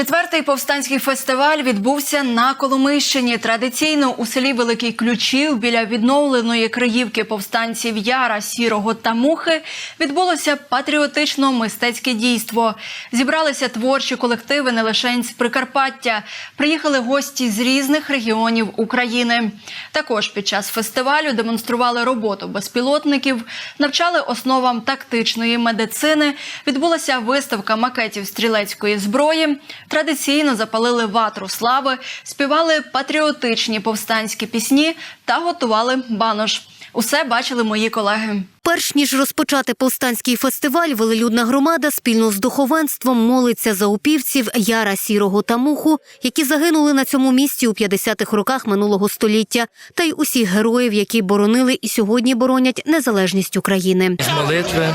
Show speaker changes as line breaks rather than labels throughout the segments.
Четвертий повстанський фестиваль відбувся на Коломийщині. Традиційно у селі Великий Ключів біля відновленої криївки повстанців Яра, Сірого та Мухи відбулося патріотично-мистецьке дійство. Зібралися творчі колективи не лише з Прикарпаття. Приїхали гості з різних регіонів України. Також під час фестивалю демонстрували роботу безпілотників, навчали основам тактичної медицини. Відбулася виставка макетів стрілецької зброї. Традиційно запалили ватру слави, співали патріотичні повстанські пісні та готували банош. Усе бачили мої колеги.
Перш ніж розпочати повстанський фестиваль, велелюдна громада спільно з духовенством молиться за упівців Яра Сірого та Муху, які загинули на цьому місці у 50-х роках минулого століття, та й усіх героїв, які боронили і сьогодні боронять незалежність України.
З молитви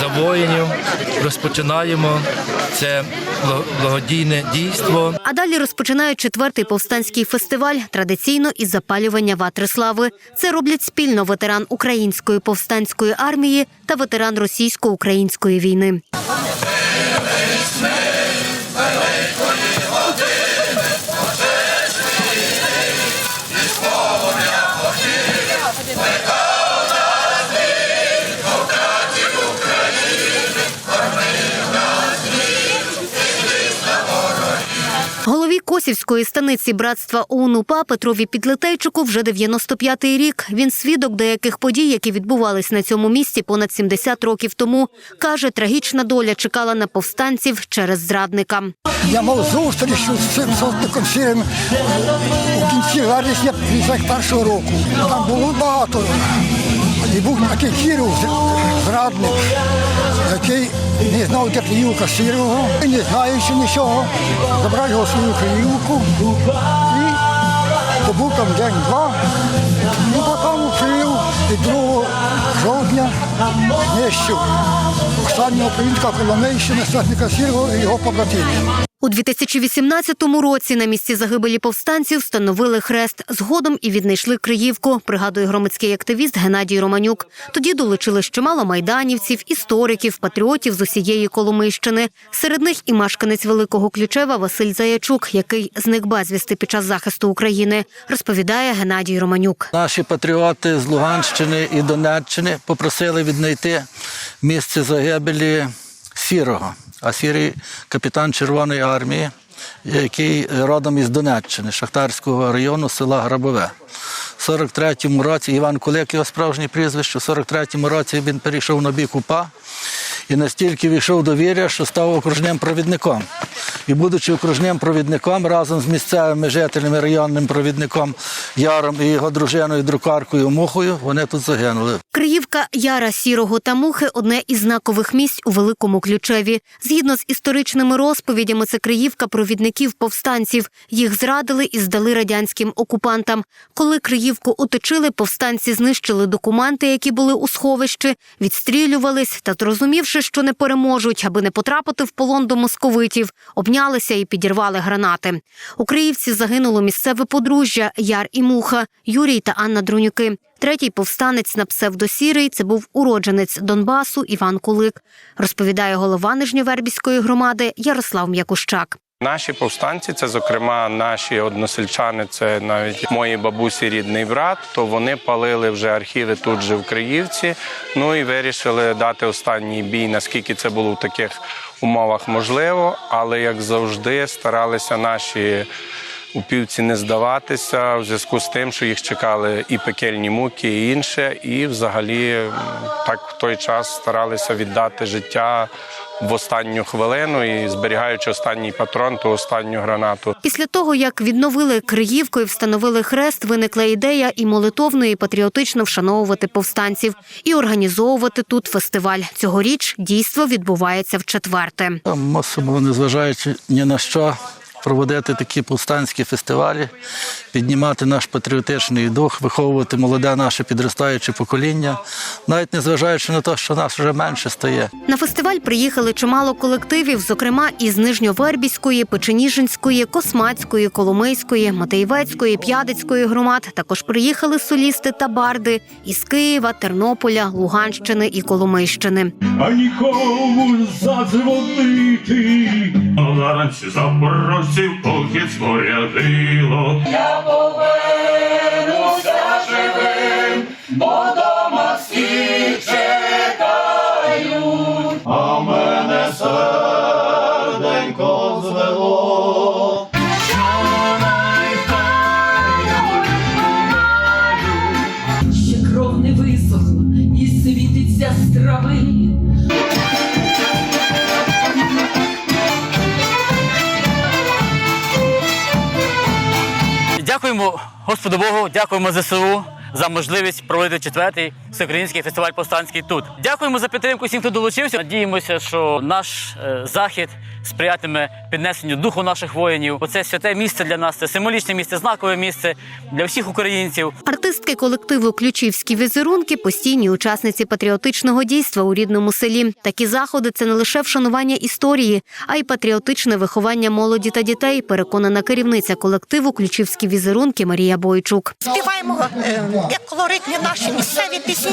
за воїнів розпочинаємо це благодійне дійство.
А далі розпочинають четвертий повстанський фестиваль традиційно із запалювання ватри слави. Це роблять спільно ветеран української повстанської армії та ветеран російсько-української війни. Голові Косівської станиці братства ОУН-УПА Петрові Підлетейчику вже 95-й рік. Він свідок деяких подій, які відбувались на цьому місці понад 70 років тому. Каже, трагічна доля чекала на повстанців через зрадника.
Я мав зустріч з цим сотником сірим у кінці вересня 51 року. Там було багато. І був такий Кіров, зрадник, який не знав, де Криївка сірого, не знаючи нічого, забрав його свою Криївку і побув там день-два. І потім Київ і 2 жовтня. Знищив останнього українського коломейщина, сотника сірого і його побратимів.
У 2018 році на місці загибелі повстанців встановили хрест. Згодом і віднайшли Криївку, пригадує громадський активіст Геннадій Романюк. Тоді долучили чимало майданівців, істориків, патріотів з усієї Коломийщини. Серед них і мешканець Великого Ключева Василь Заячук, який зник безвісти під час захисту України, розповідає Геннадій Романюк.
Наші патріоти з Луганщини і Донеччини попросили віднайти місце загибелі Сірого, а сірий капітан Червоної армії, який родом із Донеччини, Шахтарського району села Грабове. У 43-му році Іван Кулик, його справжнє прізвище, у 43-му році він перейшов на бік УПА і настільки війшов до віря, що став окружним провідником. І будучи окружним провідником разом з місцевими жителями, районним провідником Яром і його дружиною, друкаркою Мухою, вони тут загинули.
Криївка Яра Сірого та Мухи одне із знакових місць у Великому Ключеві. Згідно з історичними розповідями, це Криївка провідників повстанців. Їх зрадили і здали радянським окупантам. Коли Криївку оточили, повстанці знищили документи, які були у сховищі, відстрілювались та, зрозумівши, що не переможуть, аби не потрапити в полон до московитів, обнялися і підірвали гранати. У Криївці загинуло місцеве подружжя Яр і Муха, Юрій та Анна Друнюки. Третій повстанець на псевдосірий це був уродженець Донбасу Іван Кулик, розповідає голова Нижньовербіської громади Ярослав М'якущак.
Наші повстанці, це зокрема наші односельчани, це навіть мої бабусі рідний брат. То вони палили вже архіви тут же в Криївці. Ну і вирішили дати останній бій, наскільки це було в таких умовах можливо. Але як завжди, старалися наші упівці не здаватися в зв'язку з тим, що їх чекали і пекельні муки, і інше. І взагалі так в той час старалися віддати життя в останню хвилину і зберігаючи останній патрон, ту останню гранату.
Після того, як відновили Криївку і встановили хрест, виникла ідея і молитовно, і патріотично вшановувати повстанців і організовувати тут фестиваль. Цьогоріч дійство відбувається в четверте.
Там мусимо, незважаючи ні на що, проводити такі повстанські фестивалі, піднімати наш патріотичний дух, виховувати молоде наше підростаюче покоління, навіть незважаючи на те, що нас вже менше стає.
На фестиваль приїхали чимало колективів, зокрема із Нижньовербіської, Печеніжинської, Космацької, Коломийської, Матеєвецької, П'ядицької громад. Також приїхали солісти та барди із Києва, Тернополя, Луганщини і Коломийщини.
а нікому задзвонити. Заранці запорожців похід спорядило.
ще
Господу Богу, дякуємо ЗСУ за можливість проводити четвертий всеукраїнський фестиваль повстанський тут. Дякуємо за підтримку всім, хто долучився. Надіємося, що наш е, захід сприятиме піднесенню духу наших воїнів. Бо це святе місце для нас, це символічне місце, знакове місце для всіх українців.
Артистки колективу Ключівські візерунки постійні учасниці патріотичного дійства у рідному селі. Такі заходи це не лише вшанування історії, а й патріотичне виховання молоді та дітей. Переконана керівниця колективу Ключівські візерунки Марія Бойчук.
Співаємо е, як колоритні наші місцеві пісні,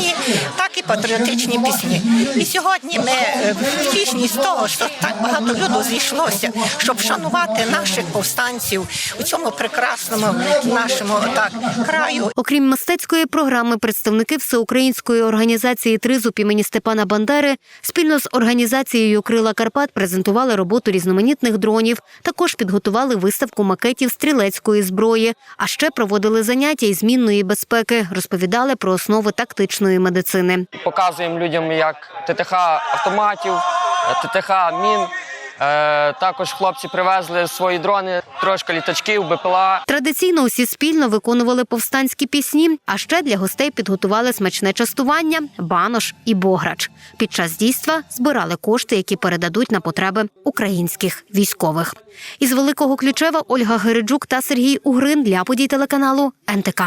так і патріотичні пісні. І сьогодні ми е, втішні з того, що так багато людей зійшлося, щоб вшанувати наших повстанців у цьому прекрасному нашому так краю.
Окрім мистецької програми, представники всеукраїнської організації Тризуб імені Степана Бандери спільно з організацією Крила Карпат презентували роботу різноманітних дронів. Також підготували виставку макетів стрілецької зброї. А ще проводили заняття із змінної безпеки, розповідали про основи тактичної медицини.
показуємо людям як ТТХ автоматів, ТТХ мін. Е, також хлопці привезли свої дрони, трошки літачків, БПЛА.
Традиційно усі спільно виконували повстанські пісні, а ще для гостей підготували смачне частування, банош і бограч. Під час дійства збирали кошти, які передадуть на потреби українських військових. Із Великого Ключева Ольга Гериджук та Сергій Угрин для подій телеканалу НТК.